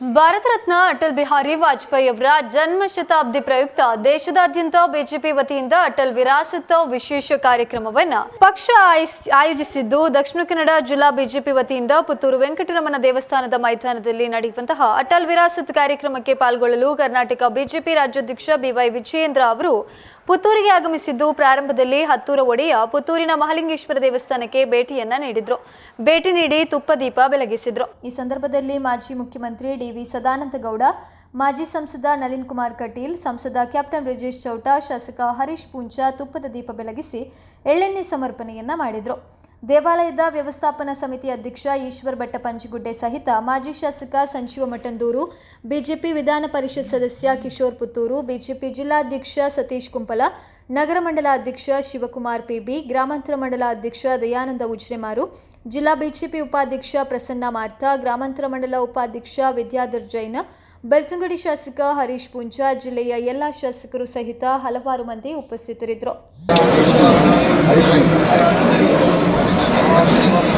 ಭಾರತ ರತ್ನ ಅಟಲ್ ಬಿಹಾರಿ ವಾಜಪೇಯಿ ಅವರ ಜನ್ಮ ಶತಾಬ್ದಿ ಪ್ರಯುಕ್ತ ದೇಶದಾದ್ಯಂತ ಬಿಜೆಪಿ ವತಿಯಿಂದ ಅಟಲ್ ವಿರಾಸತ್ ವಿಶೇಷ ಕಾರ್ಯಕ್ರಮವನ್ನ ಪಕ್ಷ ಆಯೋಜಿಸಿದ್ದು ದಕ್ಷಿಣ ಕನ್ನಡ ಜಿಲ್ಲಾ ಬಿಜೆಪಿ ವತಿಯಿಂದ ಪುತ್ತೂರು ವೆಂಕಟರಮಣ ದೇವಸ್ಥಾನದ ಮೈದಾನದಲ್ಲಿ ನಡೆಯುವಂತಹ ಅಟಲ್ ವಿರಾಸತ್ ಕಾರ್ಯಕ್ರಮಕ್ಕೆ ಪಾಲ್ಗೊಳ್ಳಲು ಕರ್ನಾಟಕ ಬಿಜೆಪಿ ರಾಜ್ಯಾಧ್ಯಕ್ಷ ಬಿವೈ ವಿಜಯೇಂದ್ರ ಅವರು ಪುತ್ತೂರಿಗೆ ಆಗಮಿಸಿದ್ದು ಪ್ರಾರಂಭದಲ್ಲಿ ಹತ್ತೂರ ಒಡೆಯ ಪುತ್ತೂರಿನ ಮಹಾಲಿಂಗೇಶ್ವರ ದೇವಸ್ಥಾನಕ್ಕೆ ಭೇಟಿಯನ್ನ ನೀಡಿದ್ರು. ಭೇಟಿ ನೀಡಿ ತುಪ್ಪ ದೀಪ ಬೆಳಗಿಸಿದ್ರು. ಈ ಸಂದರ್ಭದಲ್ಲಿ ಮಾಜಿ ಮುಖ್ಯಮಂತ್ರಿ ಡಿವಿ ಸದಾನಂದ ಗೌಡ, ಮಾಜಿ ಸಂಸದ ನಳಿನ್ ಕುಮಾರ್ ಕಟೀಲ್, ಸಂಸದ ಕ್ಯಾಪ್ಟನ್ ಬ್ರಿಜೇಶ್ ಚೌಟ, ಶಾಸಕ ಹರೀಶ್ ಪೂಂಚಾ ತುಪ್ಪದ ದೀಪ ಬೆಳಗಿಸಿ ಎಳ್ಳೆಣ್ಣೆ ಸಮರ್ಪಣೆಯನ್ನ ಮಾಡಿದ್ರು. ದೇವಾಲಯದ ವ್ಯವಸ್ಥಾಪನಾ ಸಮಿತಿ ಅಧ್ಯಕ್ಷ ಈಶ್ವರ್ ಭಟ್ಟ ಪಂಚಗುಡ್ಡೆ ಸಹಿತ ಮಾಜಿ ಶಾಸಕ ಸಂಜೀವ ಮಠಂದೂರು, ಬಿಜೆಪಿ ವಿಧಾನ ಪರಿಷತ್ ಸದಸ್ಯ ಕಿಶೋರ್ ಪುತ್ತೂರು, ಬಿಜೆಪಿ ಜಿಲ್ಲಾಧ್ಯಕ್ಷ ಸತೀಶ್ ಕುಂಪಲ, ನಗರ ಮಂಡಲ ಅಧ್ಯಕ್ಷ ಶಿವಕುಮಾರ್ ಪಿಬಿ ಗ್ರಾಮಾಂತರ ಮಂಡಲ ಅಧ್ಯಕ್ಷ ದಯಾನಂದ ಉಜ್ರೆಮಾರು, ಜಿಲ್ಲಾ ಬಿಜೆಪಿ ಉಪಾಧ್ಯಕ್ಷ ಪ್ರಸನ್ನ ಮಾರ್ಥ, ಗ್ರಾಮಾಂತರ ಮಂಡಲ ಉಪಾಧ್ಯಕ್ಷ ವಿದ್ಯಾಧರ್ ಜೈನ, ಬೆಳ್ತಂಗಡಿ ಶಾಸಕ ಹರೀಶ್ ಪೂಂಜಾ ಜಿಲ್ಲೆಯ ಎಲ್ಲ ಶಾಸಕರು ಸಹಿತ ಹಲವಾರು ಮಂದಿ ಉಪಸ್ಥಿತರಿದ್ದರು.